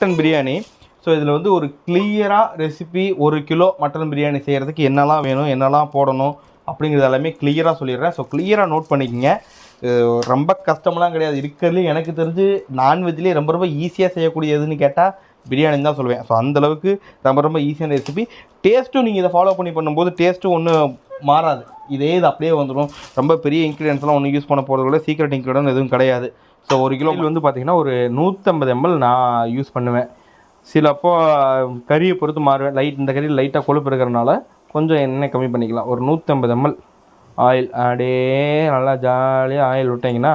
Mutton biryani. So இதில் வந்து ஒரு கிளியராக ரெசிபி ஒரு கிலோ மட்டன் பிரியாணி செய்கிறதுக்கு என்னெல்லாம் வேணும் என்னெல்லாம் போடணும் அப்படிங்கிறது எல்லாமே கிளியராக சொல்லிடுறேன். ஸோ கிளியராக நோட் பண்ணிக்கோங்க. ரொம்ப கஷ்டமெல்லாம் கிடையாது. இருக்கிறதுலேயும் எனக்கு தெரிஞ்சு நான்வெஜ்லேயே ரொம்ப ரொம்ப ஈஸியாக செய்யக்கூடியதுன்னு கேட்டால் பிரியாணி தான் சொல்லுவேன். ஸோ அந்தளவுக்கு ரொம்ப ரொம்ப ஈஸியான ரெசிபி டேஸ்ட்டும் நீங்கள் இதை ஃபாலோ பண்ணி பண்ணும்போது டேஸ்ட்டும் ஒன்றும் மாறாது. இதே இது அப்படியே வந்துடும் ரொம்ப பெரிய இன்க்ரீடியன்ஸ்லாம் ஒன்றும் யூஸ் பண்ண போகிறது கூட சீக்ரெட் இன்க்ரீடியன்ட் எதுவும் கிடையாது. ஸோ ஒரு கிலோ வந்து பார்த்திங்கன்னா ஒரு நூற்றம்பது எம்எல் நான் யூஸ் பண்ணுவேன். சிலப்போ கறியை பொறுத்து மாறுவேன். லைட் இந்த கறியில் லைட்டாக கொழுப்பு இருக்கிறனால கொஞ்சம் எண்ணெய் கம்மி பண்ணிக்கலாம். ஒரு நூற்றம்பது எம்எல் ஆயில் அப்படியே நல்லா ஜாலியாக ஆயில் விட்டிங்கன்னா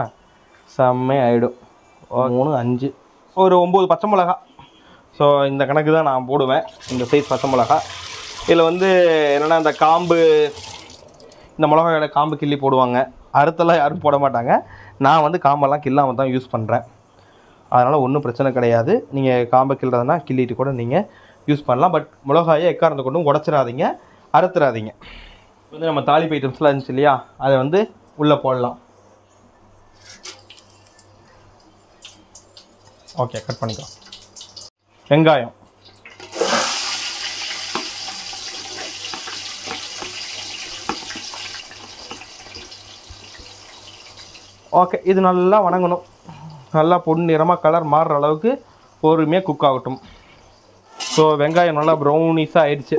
செம்மே ஆகிடும் மூணு அஞ்சு. ஒரு ஒம்பது பச்சை மிளகா. ஸோ இந்த கணக்கு தான் நான் போடுவேன். இந்த சைஸ் பச்சை மிளகா. இதில் வந்து என்னென்னா இந்த காம்பு இந்த மிளகாயோட காம்பு கிள்ளி போடுவாங்க. அறுத்தெல்லாம் யாரும் போட மாட்டாங்க. நான் வந்து காம்பெல்லாம் கில்லாமல் தான் யூஸ் பண்ணுறேன் அதனால் ஒன்றும் பிரச்சனை கிடையாது. நீங்கள் காம்பை கிள்றதுனா கிள்ளிட்டு கூட நீங்கள் யூஸ் பண்ணலாம். பட் மிளகாயை எக்காரந்து கொண்டும் உடச்சிடாதீங்க. அறுத்துறாதீங்க வந்து நம்ம தாலிப்பு ஐட்டம்ஸ்லாம் இருந்துச்சு இல்லையா? அதை வந்து உள்ளே போடலாம். ஓகே கட் பண்ணிக்கலாம். வெங்காயம். ஓகே இது நல்லா வணங்கணும். நல்லா பொன்னிறமாக கலர் மாறுற அளவுக்கு பொறுமையாக குக் ஆகட்டும். ஸோ வெங்காயம் நல்லா ப்ரௌனிஸாக ஆயிடுச்சு.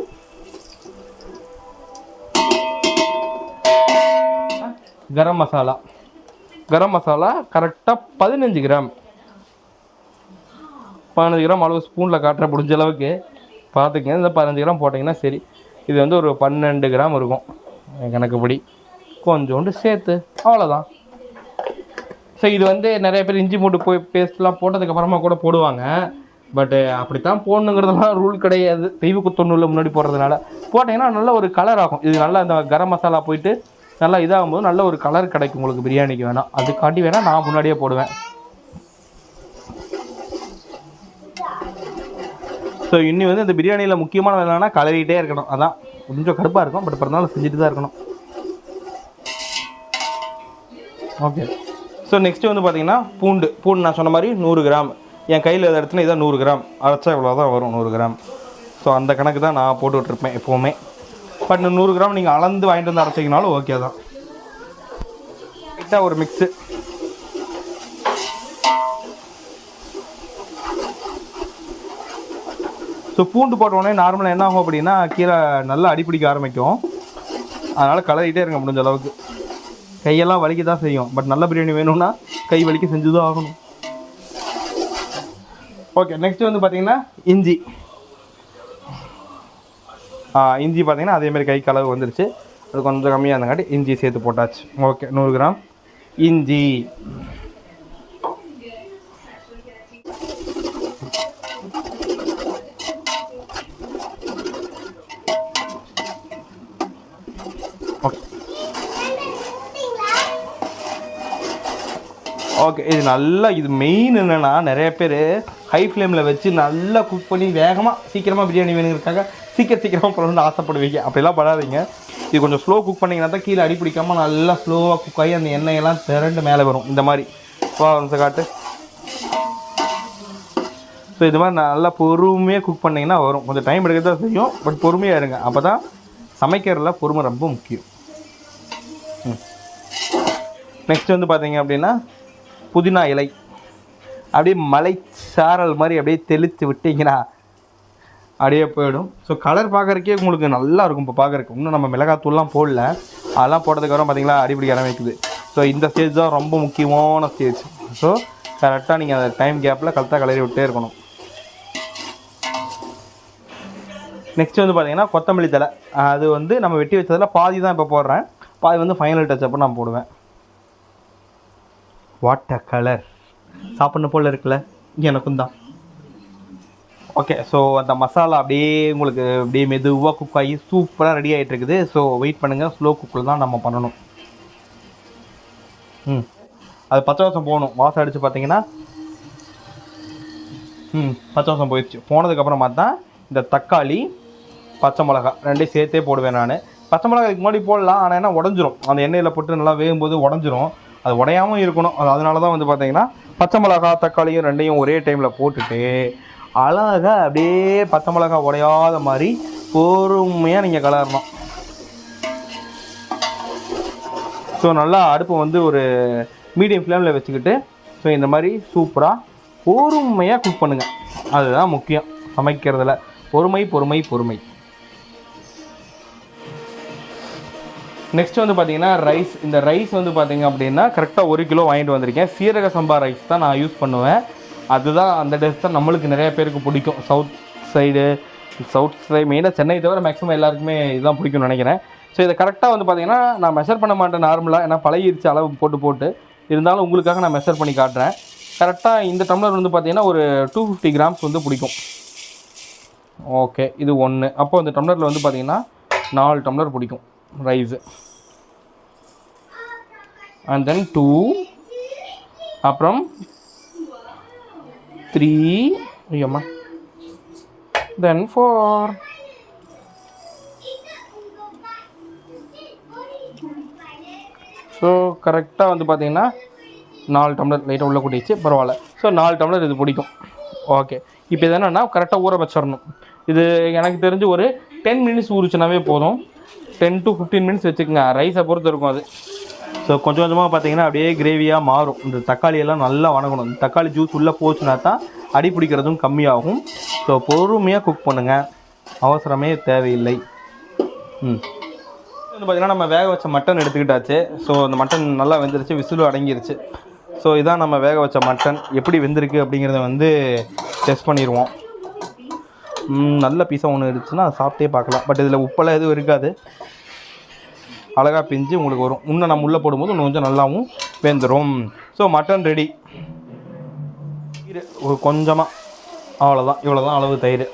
கரம் மசாலா. கரம் மசாலா கரெக்டாக பதினஞ்சு கிராம் பதினஞ்சு கிராம் அளவு ஸ்பூனில் காட்டுற முடிஞ்ச அளவுக்கு பார்த்துக்கங்க. இந்த பதினஞ்சு கிராம் போட்டிங்கன்னா சரி. இது வந்து ஒரு பன்னெண்டு கிராம் இருக்கும். கணக்குப்படி. கொஞ்சோண்டு சேர்த்து. அவ்வளோதான் ஸோ இது வந்து நிறைய பேர் இஞ்சி மூட்டு போய் பேஸ்ட்லாம் போட்டதுக்கப்புறமா கூட போடுவாங்க. பட்டு அப்படித்தான் போடணுங்கிறதுலாம் ரூல் கிடையாது. தெய்வ குத்தொண்ணூரில் முன்னாடி போடுறதுனால. போட்டிங்கன்னா நல்ல ஒரு கலர் ஆகும். இது நல்லா இந்த கரம் மசாலா போயிட்டு நல்லா இதாகும்போது நல்ல ஒரு கலர் கிடைக்கும் உங்களுக்கு பிரியாணிக்கு வேணாம் அதுக்காண்டி வேணால் நான் முன்னாடியே போடுவேன். ஸோ இன்னி வந்து இந்த பிரியாணியில் முக்கியமான என்னன்னா கலரிகிட்டே இருக்கணும். அதான் கொஞ்சம் கடுப்பாக இருக்கும். பட் பிறந்தாலும் செஞ்சுட்டு தான் இருக்கணும். ஓகே ஸோ நெக்ஸ்ட்டு வந்து பார்த்தீங்கன்னா பூண்டு. பூண்டு நான் சொன்ன மாதிரி நூறு கிராம். என் கையில் எதை எடுத்துனா இதான் நூறு கிராம். அரைச்சா இவ்வளோ தான் வரும் நூறு கிராம். ஸோ அந்த கணக்கு தான் நான் போட்டுட்ருப்பேன் எப்போவுமே. பட் நூறு கிராம் நீங்கள் அளந்து வாங்கிட்டு வந்து அரைச்சிங்கனாலும் ஓகே தான். லைட்டாக ஒரு மிக்ஸு ஸோ பூண்டு போட்டோடனே நார்மலாக என்ன ஆகும் அப்படின்னா கீரை நல்லா அடிப்பிடிக்க ஆரம்பிக்கும். அதனால் கலரிகிட்டே இருங்க முடிஞ்ச அளவுக்கு. கையெல்லாம் வலிக்க தான் செய்யும். பட் நல்ல பிரியாணி வேணும்னா கை வலிக்க செஞ்சு தான் ஆகணும். ஓகே நெக்ஸ்ட் வந்து பார்த்தீங்கன்னா இஞ்சி. ஆ இஞ்சி பார்த்தீங்கன்னா அதேமாதிரி கை கலவு வந்துருச்சு. அது கொஞ்சம் கம்மியாக இருந்தங்காட்டி இஞ்சி சேர்த்து போட்டாச்சு. ஓகே நூறு கிராம் இஞ்சி. ஓகே இது நல்லா இது மெயின் என்னென்னா நிறைய பேர் ஹை ஃப்ளேமில் வச்சு நல்லா குக் பண்ணி வேகமாக சீக்கிரமாக பிரியாணி வேணுங்கிறதுக்காக சீக்கிரம் சீக்கிரமாக பண்ணணும்னு ஆசைப்படுவீங்க. அப்படிலாம் பண்ணாதீங்க இது கொஞ்சம் ஸ்லோ குக் பண்ணிங்கன்னா தான் கீழே அடி பிடிக்காமல் நல்லா ஸ்லோவாக குக் ஆகி அந்த எண்ணெயெல்லாம் திரண்டு மேலே வரும். இந்த மாதிரி. வா காட்டு. ஸோ இது மாதிரி நல்லா பொறுமையாக குக் பண்ணிங்கன்னா வரும். கொஞ்சம் டைம் எடுக்க தான் செய்யும் பட் பொறுமையாக இருங்க. அப்போ தான் சமைக்கிறதுல பொறுமை ரொம்ப முக்கியம். நெக்ஸ்ட் வந்து பார்த்தீங்க அப்படின்னா புதினா இலை. அப்படியே மலை சாரல் மாதிரி அப்படியே தெளித்து விட்டீங்கன்னா அப்படியே போயிடும். ஸோ கலர் பார்க்குறக்கே உங்களுக்கு நல்லா இருக்கும் இப்போ பார்க்குறக்கு. இன்னும் நம்ம மிளகாத்தூள்லாம் போடல. அதெல்லாம் போட்டதுக்கப்புறம் பார்த்தீங்களா அடிப்படி ஆரம்பிக்குது. ஸோ இந்த ஸ்டேஜ் தான் ரொம்ப முக்கியமான ஸ்டேஜ் ஸோ கரெக்டாக நீங்கள் அந்த டைம் கேப்பில் கரெக்டாக கலரி விட்டே இருக்கணும். நெக்ஸ்ட் வந்து பார்த்தீங்கன்னா கொத்தமல்லி தலை அது வந்து நம்ம வெட்டி வச்சதில் பாதி தான் இப்போ போடுறேன். பாதி வந்து ஃபைனல் டச் அப்போ நான் போடுவேன். வாட் அ கலர் சாப்பிட்ணும் போல் இருக்குல்ல? எனக்கும் தான். ஓகே ஸோ அந்த மசாலா அப்படியே உங்களுக்கு அப்படியே மெதுவாக குக் ஆகி சூப்பராக ரெடி ஆகிட்டு இருக்குது. ஸோ வெயிட் பண்ணுங்கள் ஸ்லோ குக்கில் தான் நம்ம பண்ணணும். ம் அது பச்சை வாசம் போகணும். வாசம் அடித்து பார்த்தீங்கன்னா hmm, ம் பச்சை வாசம் போயிடுச்சு. போனதுக்கப்புறம் பார்த்தா இந்த தக்காளி பச்சை மிளகா ரெண்டையும் சேர்த்தே போடுவேன் நான். பச்சை மிளகா இதுக்கு முன்னாடி போடலாம். ஆனால் என்ன உடஞ்சிரும். அந்த எண்ணெயில் போட்டு நல்லா வேகும்போது உடஞ்சிரும். அது உடையாமல் இருக்கணும். அது அதனால தான் வந்து பார்த்தீங்கன்னா பச்சை மிளகா தக்காளியும் ரெண்டையும் ஒரே டைமில் போட்டுட்டு அழகாக அப்படியே பச்சை மிளகா உடையாத மாதிரி பொறுமையாக நீங்கள் கலரணும். ஸோ நல்லா அடுப்பை வந்து ஒரு மீடியம் ஃப்ளேமில் வச்சுக்கிட்டு ஸோ இந்த மாதிரி சூப்பராக பொறுமையாக குக் பண்ணுங்கள் அதுதான் முக்கியம். சமைக்கிறதுல பொறுமை பொறுமை பொறுமை. நெக்ஸ்ட் வந்து பார்த்தீங்கன்னா ரைஸ் இந்த ரைஸ் வந்து பார்த்தீங்க அப்படின்னா கரெக்டாக ஒரு கிலோ வாங்கிட்டு வந்திருக்கேன். சீரக சம்பா ரைஸ் தான் நான் யூஸ் பண்ணுவேன். அதுதான் அந்த டேஸ் தான் நம்மளுக்கு நிறைய பேருக்கு பிடிக்கும். சவுத் சைடு சவுத் சைடு மெயினாக சென்னை தவிர மேக்ஸிமம் எல்லாருக்குமே இதுதான் பிடிக்கும்னு நினைக்கிறேன். ஸோ இதை கரெக்டாக வந்து பார்த்தீங்கன்னா நான் மெஷர் பண்ண மாட்டேன் நார்மலாக ஏன்னா பழகிருச்சு அளவு போட்டு போட்டு. இருந்தாலும் உங்களுக்காக நான் மெஷர் பண்ணி காட்டுறேன். கரெக்டாக இந்த டம்ளர் வந்து பார்த்தீங்கன்னா ஒரு டூ ஃபிஃப்டி கிராம்ஸ் வந்து பிடிக்கும். ஓகே இது ஒன்று அப்போ இந்த டம்ளரில் வந்து பார்த்தீங்கன்னா நாலு டம்ளர் பிடிக்கும். ரைஸு அண்ட் தென் டூ அப்புறம் த்ரீ ஐயம்மா. தென் ஃபோர் ஸோ கரெக்டாக வந்து பார்த்தீங்கன்னா நாலு டம்ளர் லைட்டாக உள்ளே கூட்டிச்சு பரவாயில்ல. ஸோ நாலு டம்ளர் இது பிடிக்கும். ஓகே இப்போ இது என்னென்னா கரெக்டாக ஊற வச்சிடணும். இது எனக்கு தெரிஞ்சு ஒரு டென் மினிட்ஸ் ஊறிச்சுனாவே போதும். டென் டு ஃபிஃப்டீன் மினிட்ஸ் வச்சுக்கோங்க. ரைஸை பொறுத்து இருக்கும் அது. ஸோ கொஞ்சம் கொஞ்சமாக பார்த்தீங்கன்னா அப்படியே கிரேவியாக மாறும். இந்த தக்காளி எல்லாம் நல்லா வணங்கணும். இந்த தக்காளி ஜூஸ் உள்ளே போச்சுன்னா தான் அடி பிடிக்கிறதும் கம்மியாகும். ஸோ பொறுமையாக குக் பண்ணுங்கள் அவசரமே தேவையில்லை. ம். வந்து பார்த்தீங்கன்னா நம்ம வேக வச்ச மட்டன் எடுத்துக்கிட்டாச்சு. ஸோ அந்த மட்டன் நல்லா வெந்துருச்சு. விசிலும் அடங்கிருச்சு. ஸோ இதான் நம்ம வேக வச்ச மட்டன் எப்படி வெந்திருக்கு அப்படிங்கிறத வந்து டெஸ்ட் பண்ணிடுவோம். நல்ல பீஸாக ஒன்று இருந்துச்சுன்னா சாப்பிட்டே பார்க்கலாம். பட் இதில் உப்பெல்லாம் எதுவும் இருக்காது. அழகாக பிஞ்சு உங்களுக்கு வரும். இன்னும் நம்ம உள்ளே போடும்போது இன்னும் கொஞ்சம் நல்லாவும் வெந்துடும் ஸோ மட்டன் ரெடி தயிர் ஒரு கொஞ்சமாக அவ்வளோதான் இவ்வளோ தான் அளவு தயிர்.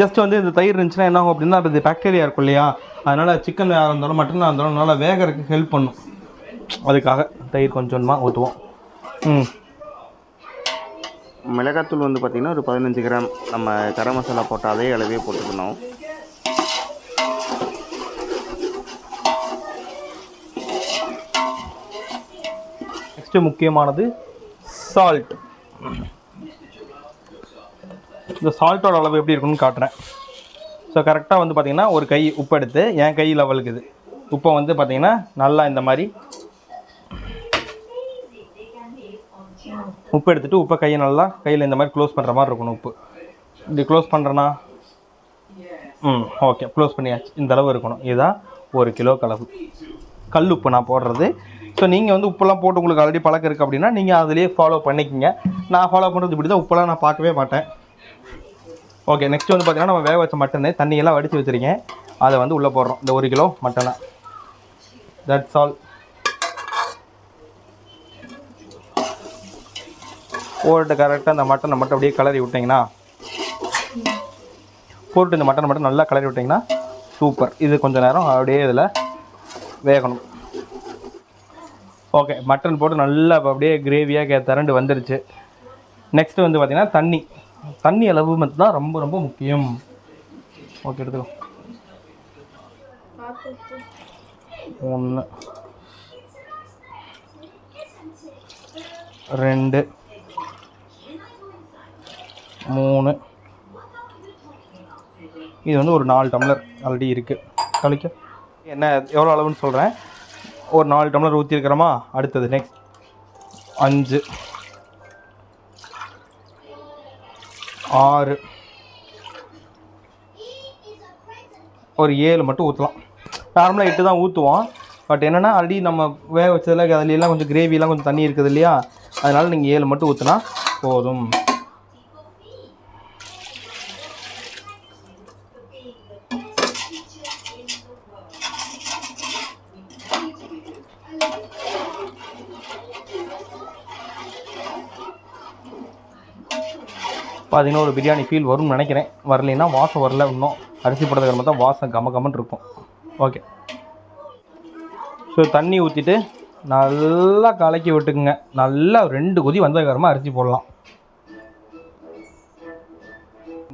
ஜஸ்ட் வந்து இந்த தயிர் இருந்துச்சுன்னா என்ன ஆகும் அப்படின்னா அது பாக்டீரியா இருக்கும் இல்லையா? அதனால் சிக்கன் யாராக இருந்தாலும் மட்டனாக இருந்தாலும் நல்லா வேகறதுக்கு ஹெல்ப் பண்ணும். அதுக்காக தயிர் கொஞ்சமாக ஊற்றுவோம் ம். மிளகாத்தூள் வந்து பார்த்திங்கன்னா ஒரு பதினஞ்சு கிராம் நம்ம கரம் மசாலா போட்ட அதே அளவே போட்டுக்கணும். நெக்ஸ்ட்டு முக்கியமானது சால்ட் இந்த சால்ட்டோட அளவு எப்படி இருக்குன்னு காட்டுறேன். ஸோ கரெக்டாக வந்து பார்த்தீங்கன்னா ஒரு கை உப்பு எடுத்து என் கை லெவலுக்கு இது உப்பை வந்து பார்த்திங்கன்னா நல்லா இந்த மாதிரி உப்பு எடுத்துட்டு உப்பை கையை நல்லா கையில் இந்த மாதிரி க்ளோஸ் பண்ணுற மாதிரி இருக்கணும் உப்பு. இப்படி க்ளோஸ் பண்ணுறேன்னா ம் ஓகே க்ளோஸ் பண்ணியாச்சு. இந்த அளவு இருக்கணும். இதுதான் ஒரு கிலோ கலவு. கல் உப்பு நான் போடுறது. ஸோ நீங்கள் வந்து உப்பெல்லாம் போட்டு உங்களுக்கு ஆல்ரெடி பழக்கம் இருக்குது அப்படின்னா நீங்கள் அதிலேயே ஃபாலோ பண்ணிக்கோங்க. நான் ஃபாலோ பண்ணுறது இப்படி தான் உப்பெல்லாம் நான் பார்க்கவே மாட்டேன். ஓகே நெக்ஸ்ட் வந்து பார்த்திங்கன்னா நம்ம வேக வச்ச மட்டனு தண்ணியெல்லாம் வடித்து வச்சுருக்கேன். அதை வந்து உள்ளே போடுறோம். இந்த ஒரு கிலோ மட்டனை. தட்ஸ் ஆல் போட்டு கரெக்டாக அந்த மட்டனை மட்டும் அப்படியே கலரி விட்டிங்கன்னா போட்டு இந்த மட்டனை மட்டும் நல்லா கலரி விட்டிங்கன்னா சூப்பர் இது கொஞ்சம் நேரம் அப்படியே இதில் வேகணும். ஓகே மட்டன் போட்டு நல்லா இப்ப அப்படியே கிரேவியாக கே திரண்டு வந்துருச்சு. நெக்ஸ்ட்டு வந்து பார்த்திங்கன்னா தண்ணி. தண்ணி அளவு மட்டும் தான் ரொம்ப ரொம்ப முக்கியம். ஓகே எடுத்துக்கோ. ஒன்று ரெண்டு. மூணு. இது வந்து ஒரு நாலு டம்ளர் ஆல்ரெடி இருக்குது கழிக்க என்ன எவ்வளோ அளவுன்னு சொல்கிறேன் ஒரு நாலு டம்ளர் ஊற்றிருக்கிறோமா அடுத்தது நெக்ஸ்ட் அஞ்சு. ஆறு. ஒரு ஏழு மட்டும் ஊற்றலாம் நார்மலாக எட்டு தான் ஊற்றுவோம் பட் என்னென்னா ஆல்ரெடி நம்ம வேக வச்சதில் அதுலாம் கொஞ்சம் கிரேவிலாம் கொஞ்சம் தண்ணி இருக்குது இல்லையா? அதனால் நீங்கள் ஏழு மட்டும் ஊற்றினா போதும். பார்த்தீங்கன்னா ஒரு பிரியாணி ஃபீல் வரும்னு நினைக்கிறேன். வரலைன்னா வாசம் வரல இன்னும். அரிசி போடுறதுக்கு மட்டும் தான் வாசம் கம கமன்னு இருக்கும். ஓகே ஸோ தண்ணி ஊற்றிட்டு நல்லா கலக்கி விட்டுக்குங்க. நல்லா ரெண்டு கொதி வந்ததுக்கப்புறமா அரிசி போடலாம்.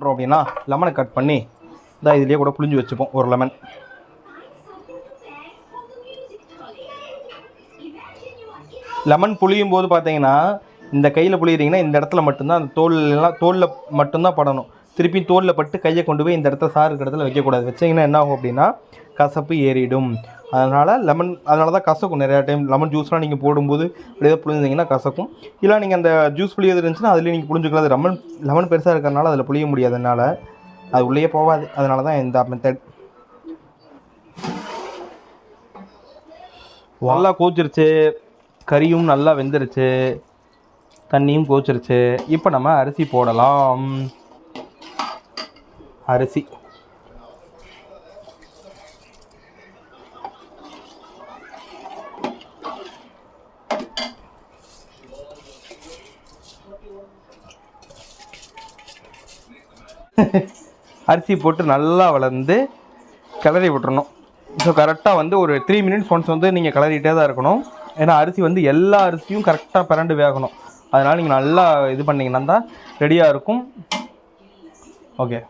பண்ணுறோம் அப்படின்னா லெமனை கட் பண்ணி இந்த இதுலேயே கூட புளிஞ்சு வச்சுப்போம். ஒரு லெமன் லெமன் புளியும் போது பார்த்தீங்கன்னா இந்த கையில் புளியறீங்கன்னா இந்த இடத்துல மட்டும்தான் அந்த தோல் எல்லாம் தோலில் மட்டும்தான் படணும். திருப்பி தோலில் பட்டு கையை கொண்டு போய் இந்த இடத்துல சாறு இருக்கிற இடத்துல வைக்கக்கூடாது. வச்சிங்கன்னா என்ன ஆகும் அப்படின்னா கசப்பு ஏறிடும். அதனால் லெமன் அதனால தான் கசக்கும். நிறையா டைம் லெமன் ஜூஸ்லாம் நீங்கள் போடும்போது அப்படியே புளிஞ்சிங்கன்னா கசக்கும். இல்லை நீங்கள் அந்த ஜூஸ் புளியது இருந்துச்சுன்னா அதுலேயே நீங்கள் புளிஞ்சுக்கலாம் அது லெமன் லெமன் பெருசாக இருக்கிறனால அதில் புளிய முடியாது. அது உள்ளேயே போகாது. அதனால தான் இந்த மெத்தட் நல்லா கோச்சிருச்சு கறியும் நல்லா வெந்துருச்சு. தண்ணியும் கோச்சிருச்சு. இப்போ நம்ம அரிசி போடலாம். அரிசி. அரிசி போட்டு நல்லா வளர்ந்து கிளறி விட்டுறணும். ஸோ கரெக்டாக வந்து ஒரு த்ரீ மினிட்ஸ் ஒன்ஸ் வந்து நீங்கள் கிளறிட்டே தான் இருக்கணும். ஏன்னா அரிசி வந்து எல்லா அரிசியும் கரெக்டாக பிறண்டு வேகணும். அதனால் நீங்கள் நல்லா இது பண்ணிங்கன்னா தான் ரெடியாக இருக்கும். ஓகே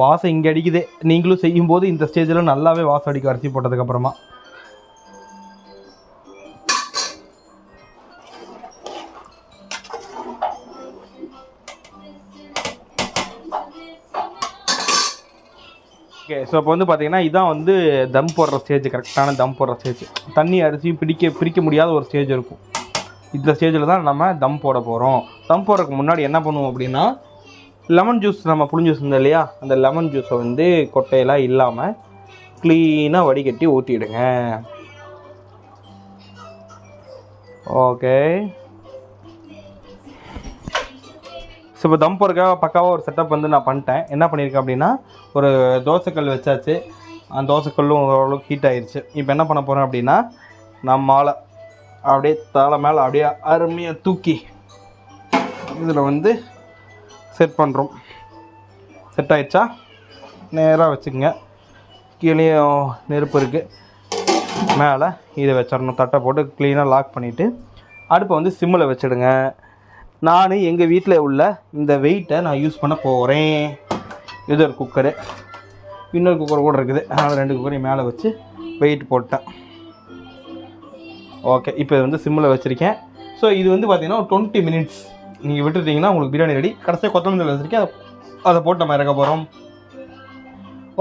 வாசம் இங்கே அடிக்குது. நீங்களும் செய்யும்போது இந்த ஸ்டேஜில் நல்லாவே வாசம் அடிக்கும் அரிசி போட்டதுக்கப்புறமா ஸோ இப்போ வந்து பார்த்தீங்கன்னா இதான் வந்து தம் போடுற ஸ்டேஜ் கரெக்டான தம் போடுற ஸ்டேஜ் தண்ணி அரிசியும் பிடிக்க பிரிக்க முடியாத ஒரு ஸ்டேஜ் இருக்கும். இந்த ஸ்டேஜில் தான் நம்ம தம் போட போகிறோம் தம் போடுறதுக்கு முன்னாடி என்ன பண்ணுவோம் அப்படின்னா லெமன் ஜூஸ் நம்ம புளிஞ்சு இருந்தோம் இல்லையா? அந்த லெமன் ஜூஸை வந்து கொட்டையெல்லாம் இல்லாமல் க்ளீனாக வடிகட்டி ஊற்றிடுங்க ஓகே ஸோ இப்போ தம் போடுறதுக்காக பக்காவாக ஒரு செட்டப் வந்து நான் பண்ணிட்டேன். என்ன பண்ணியிருக்கேன் அப்படின்னா ஒரு தோசைக்கல் வச்சாச்சு. அந்த தோசைக்கல்லும் ஓரளவுக்கு ஹீட் ஆயிடுச்சு இப்போ என்ன பண்ண போகிறேன் அப்படின்னா நம்மால் அப்படியே தலை மேலே அப்படியே அருமையாக தூக்கி இதில் வந்து செட் பண்ணுறோம் செட் ஆயிடுச்சா? நேராக வச்சுக்கோங்க. கீழேயும் நெருப்பு இருக்குது மேலே இதை வச்சிடணும். தட்டை போட்டு க்ளீனாக லாக் பண்ணிவிட்டு அடுப்பை வந்து சிம்மில் வச்சிடுங்க. நான் எங்கள் வீட்டில் உள்ள இந்த வெயிட்டை நான் யூஸ் பண்ண போகிறேன் இது ஒரு குக்கரு இன்னொரு குக்கர் கூட இருக்குது. அதனால் ரெண்டு குக்கரையும் மேலே வச்சு வெயிட் போட்டேன். ஓகே இப்போ இது வந்து சிம்மில் வச்சுருக்கேன். ஸோ இது வந்து பார்த்திங்கன்னா ஒரு டுவெண்ட்டி மினிட்ஸ் நீங்கள் விட்டுருந்தீங்கன்னா உங்களுக்கு பிரியாணி ரெடி கடைசியாக கொத்தமல்லி வச்சுருக்கேன். அதை அதை போட்டு நம்ம இறக்க போகிறோம்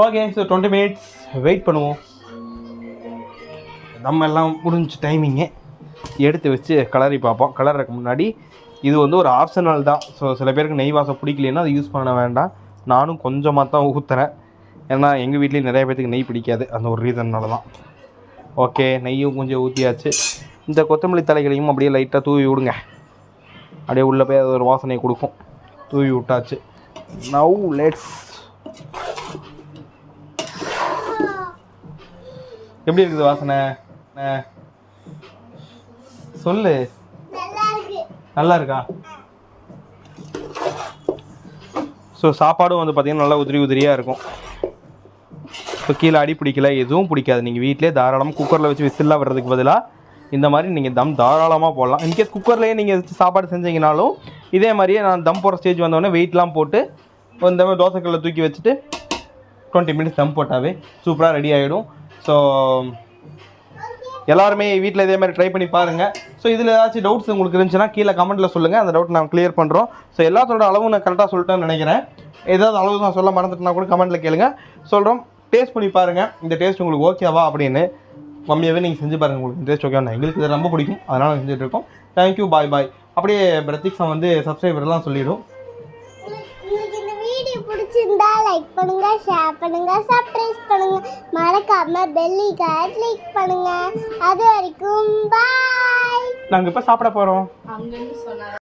okay so twenty minutes wait பண்ணுவோம். நம்ம எல்லாம் முடிஞ்ச டைமிங்கு எடுத்து வச்சு கலரி பார்ப்போம். கலருக்கு முன்னாடி. இது வந்து ஒரு ஆப்ஷனல் தான். ஸோ சில பேருக்கு நெய் வாசம் பிடிக்கலன்னா அதை யூஸ் பண்ண வேண்டாம். நானும் கொஞ்சமாக தான் ஊற்றுறேன் ஏன்னா எங்கள் வீட்லேயும் நிறைய பேத்துக்கு நெய் பிடிக்காது. அந்த ஒரு ரீசன்னால தான். ஓகே நெய்யும் கொஞ்சம் ஊற்றியாச்சு இந்த கொத்தமல்லி தலைகளையும் அப்படியே லைட்டாக தூவி விடுங்க. அப்படியே உள்ளே போய் அது ஒரு வாசனை கொடுக்கும். தூவி விட்டாச்சு. நவ் லெட்ஸ் எப்படி இருக்குது வாசனை? சொல்லு. நல்லா இருக்கா ஸோ சாப்பாடும் வந்து பார்த்தீங்கன்னா நல்லா உதிரி உதிரியாக இருக்கும். இப்போ கீழே அடி பிடிக்கல எதுவும் பிடிக்காது. நீங்கள் வீட்டிலே தாராளமாக குக்கரில் வச்சு விசிலாக வர்றதுக்கு பதிலாக இந்த மாதிரி நீங்கள் தம் தாராளமாக போடலாம். இன்கேஸ் குக்கர்லேயே நீங்கள் வச்சு சாப்பாடு செஞ்சீங்கனாலும் இதே மாதிரியே நான் தம் போடுற ஸ்டேஜ் வந்தோடனே வெயிட்லாம் போட்டு இந்த மாதிரி தோசைக்கல்ல தூக்கி வச்சுட்டு டுவெண்ட்டி மினிட்ஸ் தம் போட்டாவே சூப்பராக ரெடி ஆகிடும் ஸோ எல்லாருமே வீட்டில் இதே மாதிரி ட்ரை பண்ணி பாருங்கள் ஸோ இதில் ஏதாச்சும் டவுட்ஸ் உங்களுக்கு இருந்துச்சுன்னா கீழே கமெண்ட்டில் சொல்லுங்கள் அந்த டவுட் நான் கிளியர் பண்ணுறோம் ஸோ எல்லாத்தோட அளவு நான் கரெக்டாக சொல்லிட்டேன்னு நினைக்கிறேன். ஏதாவது அளவு நான் சொல்ல மறந்துட்டுனா கூட கமெண்ட்டில் கேளுங்க. சொல்கிறோம் டேஸ்ட் பண்ணி பாருங்கள் இந்த டேஸ்ட் உங்களுக்கு ஓகேவா அப்படின்னு. கம்மியாகவே நீங்கள் செஞ்சு பாருங்கள் உங்களுக்கு டேஸ்ட் ஓகேவா எங்களுக்கு இது ரொம்ப பிடிக்கும். அதனால் செஞ்சுட்டு இருக்கோம். தேங்க்யூ பாய் பாய் அப்படியே பிரதீக்ஷா வந்து சப்ஸ்கிரைபர்லாம் சொல்லிடும். பிடிச்சிருந்தா லைக் பண்ணுங்க ஷேர் பண்ணுங்க சப்ஸ்கிரைப் பண்ணுங்க. மறக்காம பெல்லிக்கை கிளிக் பண்ணுங்க. அது வரைக்கும் பாய் நாங்கள் இப்போ சாப்பிட சொன்னார்?